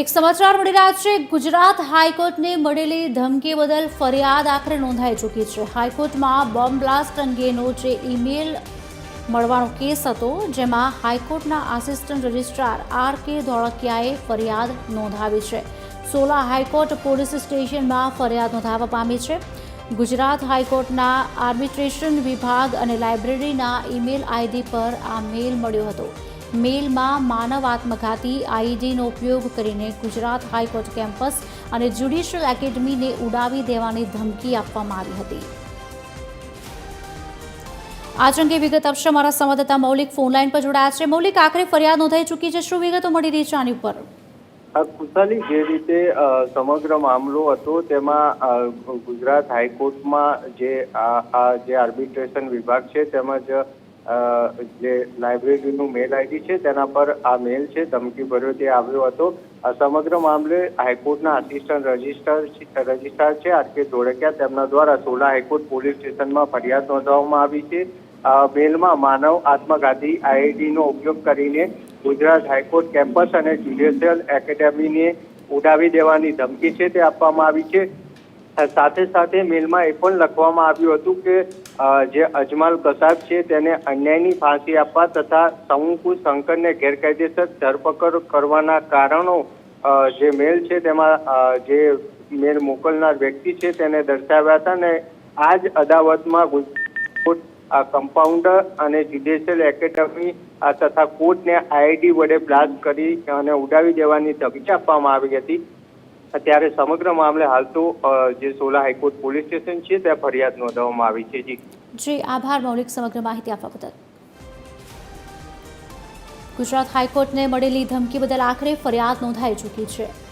એક સમાચાર મળી રહ્યા છે. ગુજરાત હાઈકોર્ટને મળેલી ધમકી બદલ ફરિયાદ આખરે નોંધાઈ ચૂકી છે. હાઈકોર્ટમાં બોમ્બ બ્લાસ્ટ અંગેનો જે ઈમેલ મળવાનો કેસ હતો, જેમાં હાઈકોર્ટના આસિસ્ટન્ટ રજિસ્ટ્રાર આર કે ધોળકિયાએ ફરિયાદ નોંધાવી છે. સોલા હાઈકોર્ટ પોલીસ સ્ટેશનમાં ફરિયાદ નોંધાવવા પામી છે. ગુજરાત હાઈકોર્ટના આર્બિટ્રેશન વિભાગ અને લાઇબ્રેરીના ઈમેલ આઈડી પર આ મેલ મળ્યો હતો. મેલમાં માનવ આત્મઘાતી આઈડીનો ઉપયોગ કરીને ગુજરાત હાઈકોર્ટ કેમ્પસ અને જ્યુડિશિયલ એકેડમીને ઉડાવી દેવાની ધમકી આપવામાં આવી હતી. આજ અંગે વિગત આપશે અમારા સંવાદદાતા મૌલિક ફોનલાઈન પર જોડાયા છે. મૌલિક, આખરે ફરિયાદ નોંધાઈ ચૂકી છે. શું વિગતો મળી રહી છે આની ઉપર? કુશાલી જે રીતે સમગ્ર મામલો હતો તેમાં ગુજરાત હાઈકોર્ટમાં જે આ જે આર્બિટ્રેશન વિભાગ છે, તેમજ જે લાઇબ્રેરીનું મેલ આઈડી છે, તેના પર આ મેલ છે, ધમકી ભર્યો તે આવ્યો હતો. આ સમગ્ર મામલે હાઈકોર્ટના આસિસ્ટન્ટ રજિસ્ટર રજિસ્ટ્રાર છે આર કે ધોળકિયા. તેમના દ્વારા સોલા હાઈકોર્ટ પોલીસ સ્ટેશનમાં ફરિયાદ નોંધવામાં આવી છે. આ મેલમાં માનવ આત્મઘાતી આઈઆઈડીનો ઉપયોગ કરીને ગુજરાત હાઈકોર્ટ કેમ્પસ અને જ્યુડિશિયલ એકેડેમીને ઉડાવી દેવાની ધમકી છે તે આપવામાં આવી છે. સાથે સાથે મેલમાં એ પણ લખવામાં આવ્યું હતું કે જે અજમાલ કસાબ છે તેને અન્યાયની ફાંસી આપવા તથા શંકુ શંકરને ગેરકાયદેસર ધરપકડ કરવાના કારણો જે મેલ છે તેમાં જે મેલ મોકલનાર વ્યક્તિ છે તેને દર્શાવ્યા હતા અને આ જ અદાવતમાં Gujarat compounder and judicial academy તથા કોર્ટને આઈઆઈડી વડે બ્લાસ્ટ કરી અને ઉડાવી દેવાની ધમકી આપવામાં આવી હતી. ત્યારે સમગ્ર મામલે હાલ તો જે સોલા હાઈકોર્ટ પોલીસ સ્ટેશન છે, ત્યાં ફરિયાદ નોંધવામાં આવી છે. જી. જી, આભાર. મૌલિક સમગ્ર માહિતી આપવા બદલ. ગુજરાત હાઈકોર્ટને મળેલી ધમકી બદલ આખરે ફરિયાદ નોંધાઈ ચૂકી છે.